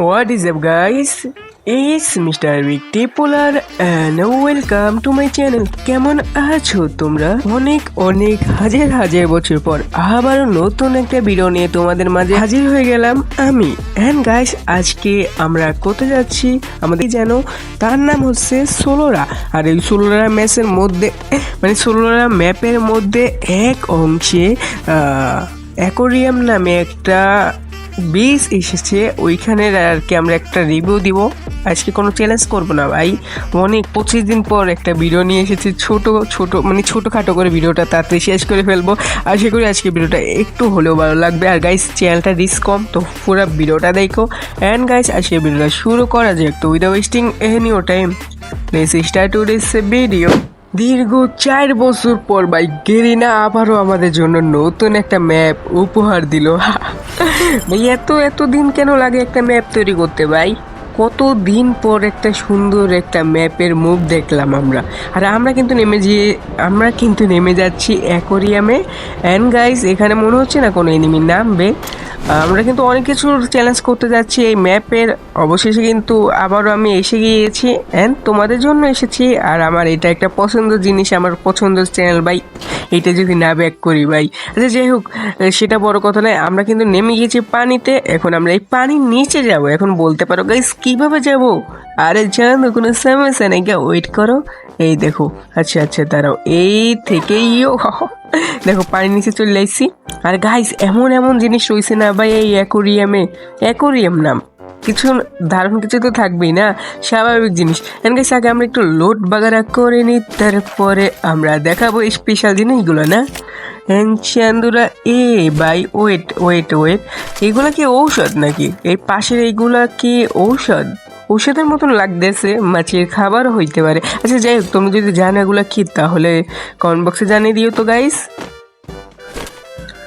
What is up, guys? It's Mr. Vic Tipolar and welcome to my channel. কেমন আছো তোমরা অনেক অনেক, হাজার হাজার বছর পর আবারও নতুন একটা ভিডিও নিয়ে তোমাদের মাঝে হাজির হয়ে গেলাম আমি অ্যান্ড গাইস আজকে আমরা কোথায় যাচ্ছি আমাদের জানো তার নাম হচ্ছে সোলোরা আর এই সোলোরা ম্যাচের মধ্যে মানে সোলোরা ম্যাপের মধ্যে এক অংশে অ্যাকোরিয়াম নামে একটা বীজ এসেছে, ওইখানের আর কি আমরা একটা রিভিউ দিব। আজকে কোনো চ্যালেঞ্জ করব না ভাই। অনেক পঁচিশ দিন পর একটা ভিডিও নিয়ে এসেছি, ছোট ছোট মানে ছোটোখাটো করে ভিডিওটা তাড়াতাড়ি শেষ করে ফেলব। আশা করি আজকে ভিডিওটা একটু হলেও ভালো লাগবে। আর গাইস চ্যানেলটা রিস্ক কম, তো পুরো ভিডিওটা দেখো। অ্যান্ড গাইস আজকে ভিডিওটা শুরু করা যাক। তো without wasting any O time let's start today's video দীর্ঘ চার বছর পর ভাই, গেরিনা আবারও আমাদের জন্য নতুন একটা ম্যাপ উপহার দিল। ভাই, এত এত দিন কেন লাগে একটা ম্যাপ তৈরি করতে ভাই? কত দিন পর একটা সুন্দর একটা ম্যাপের মুখ দেখলাম আমরা। আর আমরা কিন্তু নেমে যেয়ে আমরা কিন্তু নেমে যাচ্ছি অ্যাকোরিয়ামে অ্যান্ড গাইস এখানে মনে হচ্ছে না কোনো এনিমি নামবে। আমরা কিন্তু অনেক কিছুর চ্যালেঞ্জ করতে যাচ্ছি এই ম্যাপের অবশেষে কিন্তু আবারও আমি এসে গিয়েছি। অ্যান্ড তোমাদের জন্য এসেছি। আর আমার এটা একটা পছন্দের জিনিস, আমার পছন্দের চ্যানেল ভাই। এটা যদি না ব্যাক করি ভাই। আচ্ছা যাই হোক সেটা বড় কথা নয়। আমরা কিন্তু নেমে গিয়েছি পানিতে। এখন আমরা এই পানির নিচে যাব। এখন বলতে পারো গাইস কীভাবে যাব? আরে জানো, কোনো সমস্যা নেই। গা ওয়েট করো। এই দেখো। আচ্ছা আচ্ছা দাঁড়াও। এই থেকেই দেখো পানির নিচে চলে আসছি আর গাইস এমন এমন জিনিস রয়েছে না ভাই, এই অ্যাকোরিয়ামে অ্যাকোরিয়াম নাম। কিছু দারুণ কিছু তো থাকবেই না, স্বাভাবিক জিনিস। গাইস আগে আমরা একটু লোড বাগারা করে নিই তারপরে আমরা দেখাবো স্পেশাল জিনিসগুলো, না? চান্দুরা এ বাই ওয়েট ওয়েট ওয়েট এগুলা কি ঔষধ নাকি? এই পাশের এইগুলা কি ঔষধ? ঔষধের মতন লাগতেছে, মাছের খাবার হইতে পারে। আচ্ছা যাই হোক, তুমি যদি জানো এগুলো কি, তাহলে কমেন্ট বক্সে জানিয়ে দিও তো গাইস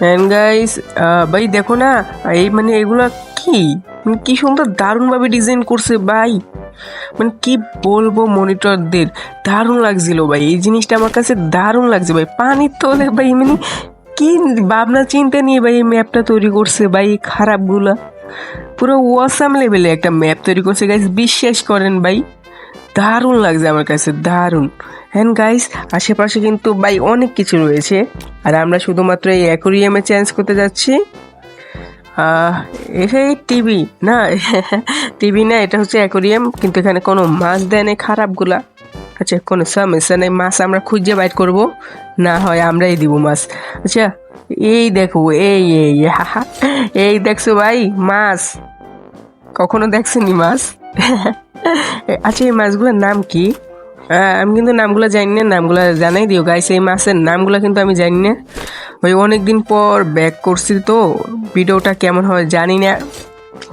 অ্যান্ড গাইস ভাই, দেখো না, এই মানে এগুলো কি? মানে কি সুন্দর দারুণভাবে ডিজাইন করছে, ভাই। মানে কি বলব মনিটরদের দারুণ লাগছিল, ভাই। এই জিনিসটা আমার কাছে দারুণ লাগছে, ভাই। পানির তলে, ভাই মানে কি ভাবনা চিন্তা নিয়ে, ভাই, এই ম্যাপটা তৈরি করছে, ভাই, এই খারাপগুলা। পুরো ওয়াসাম লেভেলে একটা ম্যাপ তৈরি করছে গাইস বিশ্বাস করেন ভাই। দারুণ লাগছে আমার কাছে, দারুণ। হ্যান গাইস আশেপাশে কিন্তু ভাই অনেক কিছু রয়েছে। আর আমরা শুধুমাত্র এই অ্যাকোরিয়ামে চেঞ্জ করতে যাচ্ছি। এটা টিভি না টিভি না, এটা হচ্ছে অ্যাকোরিয়াম, কিন্তু এখানে কোনো মাছ দেয় নেই, খারাপগুলা। আচ্ছা কোনো সমস্যা নেই মাছ আমরা খুঁজে বাইট করব, না হয় আমরাই দিব মাছ। আচ্ছা এই দেখো, এই এই এই দেখছ ভাই, মাছ। কখনো দেখছেনি মাছ? আচ্ছা এই মাছগুলোর নাম কি? আমি কিন্তু নামগুলো জানি না, নামগুলো জানাই দিও গাইস এই মাছের নামগুলো কিন্তু আমি জানি না। ওই অনেক দিন পর ব্যাক করছি তো ভিডিওটা কেমন হয় জানি না।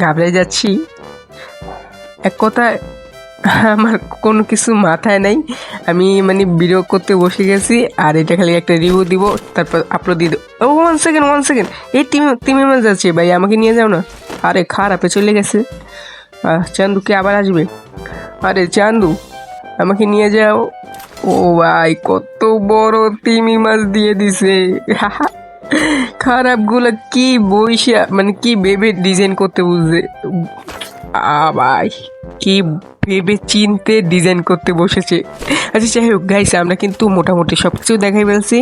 ঘাবড়ে যাচ্ছি। এক কথা আমার কোনো কিছু মাথায় নাই। আমি মানে ভিডিও করতে বসে গেছি, আর এটা খালি একটা রিভিউ দিব, তারপর আপলোড দিয়ে ও ওয়ান সেকেন্ড ওয়ান সেকেন্ড এই টিম টিমের মাঝে যাচ্ছে, ভাই, আমাকে নিয়ে যাও না। আরে খারাপে চলে গেছে। চান্দুকে আবার আসবে? আরে, চান্দু, আমাকে নিয়ে যাও। ও, ভাই, কত বড় তিমি মাছ দিয়ে দিছে। খারাপগুলো কি বইসা মানে কি ভেবে ডিজাইন করতে বুঝছে আ, ভাই, কি ভেবে চিনতে ডিজাইন করতে বসেছে। আচ্ছা যাই হোক গাইছে আমরা কিন্তু মোটামুটি সব কিছু দেখাই ফেলছি।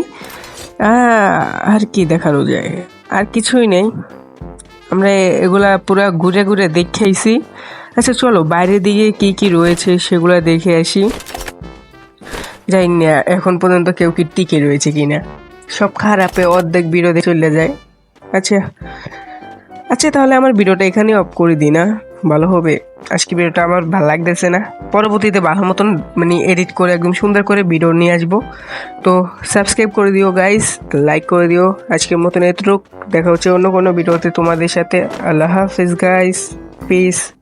আর কি দেখানো যায়? আর কিছুই নেই। আমরা এগুলা পুরো ঘুরে ঘুরে দেখেছি। আচ্ছা চলো, বাইরের দিকে কি কি রয়েছে সেগুলো দেখে আসি। যাই না, এখন পর্যন্ত কেউ কি টিকে রয়েছে কি না সব খারাপে অর্ধেক বিরোধে চলে যায়। আচ্ছা আচ্ছা তাহলে আমার ভিডিওটা এখানে অফ করে দিই না। ভালো হবে। আজকে ভিডিওটা আমার ভালো লাগতেছে না। পরবর্তীতে ভালো মতন মানে এডিট করে একদম সুন্দর করে ভিডিও নিয়ে আসব। তো সাবস্ক্রাইব করে দিও গাইস লাইক করে দিও। আজকের মতন এতটুক। দেখা হচ্ছে অন্য কোনো ভিডিওতে তোমাদের সাথে। আল্লাহ হাফিজ গাইস পিস